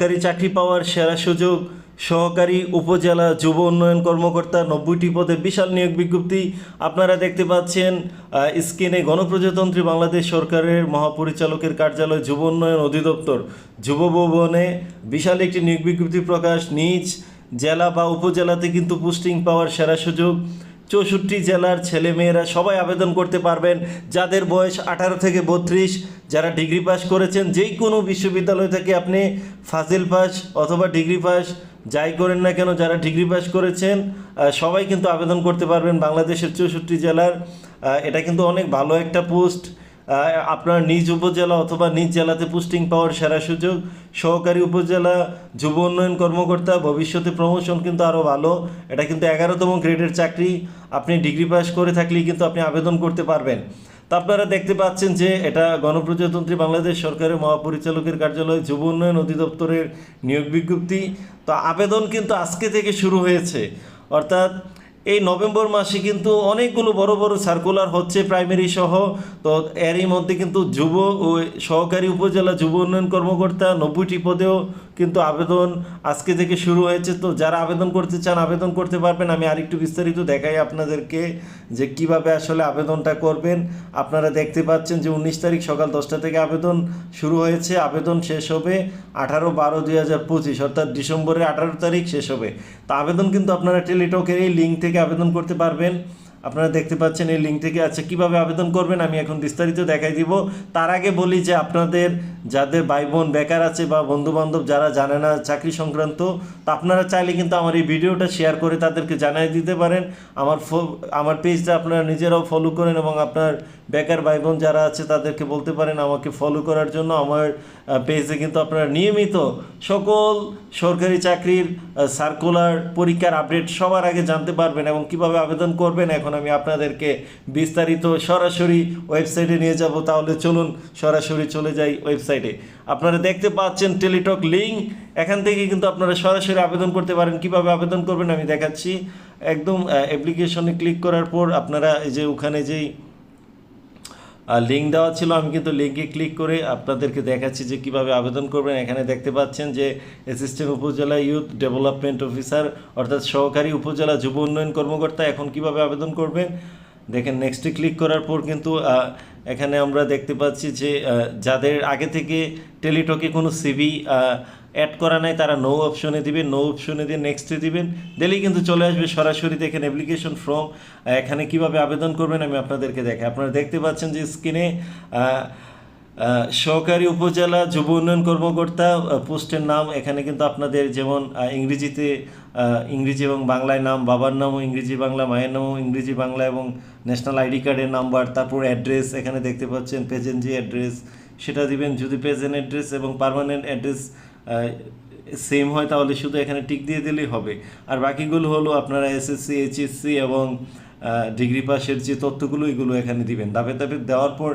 সরকারি চাকরি পাওয়ার সেরা সুযোগ, সহকারী উপজেলা যুব উন্নয়ন কর্মকর্তা নব্বইটি পদে বিশাল নিয়োগ বিজ্ঞপ্তি আপনারা দেখতে পাচ্ছেন স্ক্রিনে গণপ্রজাতন্ত্রী বাংলাদেশ সরকারের মহাপরিচালকের কার্যালয় যুব উন্নয়ন অধিদপ্তর, যুব ভবনে বিশাল একটি নিয়োগ বিজ্ঞপ্তি প্রকাশ, নিজ জেলা বা উপজেলাতে কিন্তু পোস্টিং পাওয়ার সেরা সুযোগ। চৌষট্টি জেলার ছেলেমেয়েরা সবাই আবেদন করতে পারবেন। যাদের বয়স আঠারো থেকে বত্রিশ, যারা ডিগ্রি পাস করেছেন যেই কোনো বিশ্ববিদ্যালয় থেকে আপনি ফাজিল পাস অথবা ডিগ্রি পাস, যাই করেন না কেন, যারা ডিগ্রি পাস করেছেন সবাই কিন্তু আবেদন করতে পারবেন বাংলাদেশের চৌষট্টি জেলার। এটা কিন্তু অনেক ভালো একটা পোস্ট। আপনার নিজ উপজেলা অথবা নিজ জেলাতে পোস্টিং পাওয়ার সেরা সুযোগ। সহকারী উপজেলা যুব উন্নয়ন কর্মকর্তা, ভবিষ্যতে প্রমোশন কিন্তু আরও ভালো। এটা কিন্তু এগারোতম গ্রেডের চাকরি। আপনি ডিগ্রি পাস করে থাকলেই কিন্তু আপনি আবেদন করতে পারবেন। তা আপনারা দেখতে পাচ্ছেন যে এটা গণপ্রজাতন্ত্রী বাংলাদেশ সরকারের মহাপরিচালকের কার্যালয়, যুব উন্নয়ন অধিদপ্তরের নিয়োগ বিজ্ঞপ্তি। তো আবেদন কিন্তু আজকে থেকে শুরু হয়েছে। অর্থাৎ এই নভেম্বর মাসে কিন্তু অনেকগুলো বড় বড় সার্কুলার হচ্ছে প্রাইমারি সহ। তো এরই মধ্যে কিন্তু যুব ও সহকারী উপজেলা যুব উন্নয়ন কর্মকর্তা নব্বইটি পদেও কিন্তু আবেদন আজকে থেকে শুরু হয়েছে। তো যারা আবেদন করতে চান, আবেদন করতে পারবেন। আমি আরেকটু বিস্তারিত দেখাই আপনাদেরকে যে কীভাবে আসলে আবেদনটা করবেন। আপনারা দেখতে পাচ্ছেন যে উনিশ তারিখ সকাল দশটা থেকে আবেদন শুরু হয়েছে। আবেদন শেষ হবে আঠারো বারো দুই হাজার পঁচিশ, অর্থাৎ ডিসেম্বরের আঠারো তারিখ শেষ হবে। তা আবেদন কিন্তু আপনারা টেলিটকের এই লিঙ্ক থেকে আবেদন করতে পারবেন। আপনারা দেখতে পাচ্ছেন এই লিঙ্ক থেকে। আচ্ছা কীভাবে আবেদন করবেন আমি এখন বিস্তারিত দেখাই দিব। তার আগে বলি যে আপনাদের যাদের ভাই বোন বেকার আছে বা বন্ধু বান্ধব যারা জানে না চাকরি সংক্রান্ত, তা আপনারা চাইলে কিন্তু আমার এই ভিডিওটা শেয়ার করে তাদেরকে জানাই দিতে পারেন। আমার ফো- আমার পেজটা আপনারা নিজেরাও ফলো করেন এবং আপনার বেকার ভাই বোন যারা আছে তাদেরকে বলতে পারেন আমাকে ফলো করার জন্য। আমার পেজে কিন্তু আপনারা নিয়মিত সকল সরকারি চাকরির সার্কুলার পরীক্ষার আপডেট সবার আগে জানতে পারবেন এবং কীভাবে আবেদন করবেন। এখন আমি আপনাদেরকে বিস্তারিত সরাসরি ওয়েবসাইটে নিয়ে যাব। তাহলে চলুন সরাসরি চলে যাই ওয়েবসাইটে। আপনারা দেখতে পাচ্ছেন টেলিটক লিঙ্ক। এখান থেকে কিন্তু আপনারা সরাসরি আবেদন করতে পারেন। কীভাবে আবেদন করবেন আমি দেখাচ্ছি। একদম অ্যাপ্লিকেশনে ক্লিক করার পর আপনারা এই যে ওখানে যেই লিঙ্ক দেওয়া ছিল, আমি কিন্তু লিঙ্কে ক্লিক করে আপনাদেরকে দেখাচ্ছি যে কীভাবে আবেদন করবেন। এখানে দেখতে পাচ্ছেন যে অ্যাসিস্ট্যান্ট উপজেলা ইউথ ডেভেলপমেন্ট অফিসার অর্থাৎ সহকারী উপজেলা যুব উন্নয়ন কর্মকর্তা এখন কীভাবে আবেদন করবেন? দেখেন নেক্সটে ক্লিক করার পর কিন্তু এখানে আমরা দেখতে পাচ্ছি যে যাদের আগে থেকে টেলিটকে কোনো সিভি অ্যাড করা নাই, তারা নো অপশনে দিবেন নো অপশনে দিয়ে নেক্সটে দিবেন। দিলেই কিন্তু চলে আসবে সরাসরি দেখেন অ্যাপ্লিকেশন ফর্ম এখানে কীভাবে আবেদন করবেন আমি আপনাদেরকে দেখাই। আপনারা দেখতে পাচ্ছেন যে স্ক্রিনে সহকারী উপজেলা যুব উন্নয়ন কর্মকর্তা পোস্টের নাম, এখানে কিন্তু আপনাদের যেমন ইংরেজিতে ইংরেজি এবং বাংলায় নাম, বাবার নামও ইংরেজি বাংলা, মায়ের নামও ইংরেজি বাংলা এবং ন্যাশনাল আইডি কার্ডের নাম্বার তারপর অ্যাড্রেস এখানে দেখতে পাচ্ছেন পেজেন্ট অ্যাড্রেস সেটা দিবেন। যদি প্রেজেন্ট অ্যাড্রেস এবং পার্মানেন্ট অ্যাড্রেস সেম হয় তাহলে শুধু এখানে টিক দিয়ে দিলেই হবে। আর বাকিগুলো হলো আপনারা এসএসসি এইচএসসি এবং ডিগ্রি পাসের যে তথ্যগুলো, এগুলো এখানে দিবেন। ধাপে ধাপে দেওয়ার পর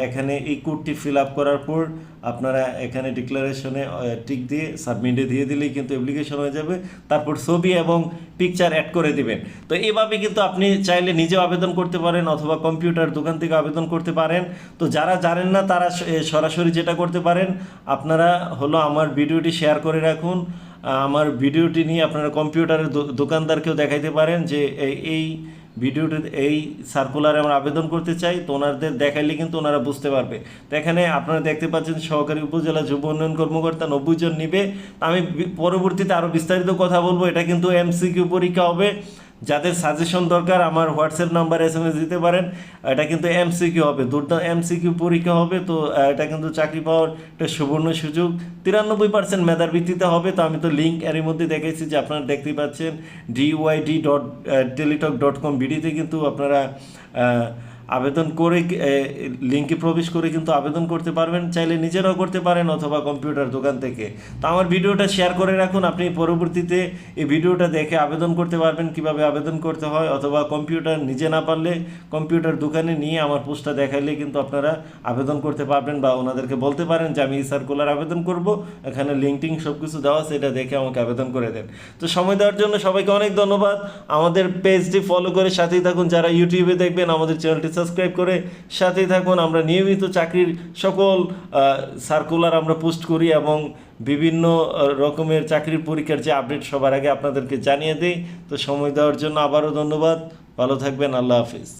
এখানে এই কোডটি ফিল আপ করার পর আপনারা এখানে ডিক্লারেশনে টিক দিয়ে সাবমিটে দিয়ে দিলেই কিন্তু অ্যাপ্লিকেশন হয়ে যাবে। তারপর ছবি এবং পিকচার অ্যাড করে দিবেন। তো এভাবে কিন্তু আপনি চাইলে নিজেও আবেদন করতে পারেন অথবা কম্পিউটার দোকান থেকে আবেদন করতে পারেন। তো যারা জানেন না, তারা সরাসরি যেটা করতে পারেন, আপনারা হলো আমার ভিডিওটি শেয়ার করে রাখুন। আমার ভিডিওটি নিয়ে আপনারা কম্পিউটারের দোকানদারকেও দেখাইতে পারেন যে এই- এই ভিডিওটি এই সার্কুলারে আমরা আবেদন করতে চাই, তো ওনাদের দেখাইলে কিন্তু ওনারা বুঝতে পারবে। তো এখানে আপনারা দেখতে পাচ্ছেন সহকারী উপজেলা যুব উন্নয়ন কর্মকর্তা নব্বই জন নিবে। আমি পরবর্তীতে আরও বিস্তারিত কথা বলব, এটা কিন্তু এমসিকিউ পরীক্ষা হবে। যাদের সাজেশন দরকার, আমার WhatsApp number S M S দিতে পারেন। এটা কিন্তু এমসিকিউ হবে দুর্দান্ত এমসিকিউ পরীক্ষা হবে, তো এটা কিন্তু চাকরি পাওয়ার একটা সুবর্ণ সুযোগ। তিরানব্বই পার্সেন্ট মেধার ভিত্তিতে হবে, তো আমি তো লিঙ্ক এরই মধ্যে দেখেছি যে আপনারা দেখতেই পাচ্ছেন DYD dot Teletalk dot com বিডিতে কিন্তু আপনারা আবেদন করে লিঙ্কে প্রবেশ করে কিন্তু আবেদন করতে পারবেন, চাইলে নিজেরাও করতে পারেন অথবা কম্পিউটার দোকান থেকে। তো আমার ভিডিওটা শেয়ার করে রাখুন, আপনি পরবর্তীতে এই ভিডিওটা দেখে আবেদন করতে পারবেন, কীভাবে আবেদন করতে হয়, অথবা কম্পিউটার নিজে না পারলে কম্পিউটার দোকানে নিয়ে আমার পোস্টটা দেখাইলে কিন্তু আপনারা আবেদন করতে পারবেন বা ওনাদেরকে বলতে পারেন যে, আমি এই সার্কুলার আবেদন করব, এখানে লিঙ্ক টিঙ্ক সব কিছু দেওয়া এটা দেখে আমাকে আবেদন করে দেন। তো সময় দেওয়ার জন্য সবাইকে অনেক ধন্যবাদ। আমাদের পেজটি ফলো করে সাথেই থাকুন। যারা ইউটিউবে দেখবেন, আমাদের চ্যানেলটি সাবস্ক্রাইব করে সাথেই থাকুন। আমরা নিয়মিত চাকরির সকল সার্কুলার আমরা পোস্ট করি এবং বিভিন্ন রকমের চাকরির পরীক্ষার যে আপডেট সবার আগে আপনাদেরকে জানিয়ে দিই। তো সময় দেওয়ার জন্য আবারও ধন্যবাদ। ভালো থাকবেন। আল্লাহ হাফিজ।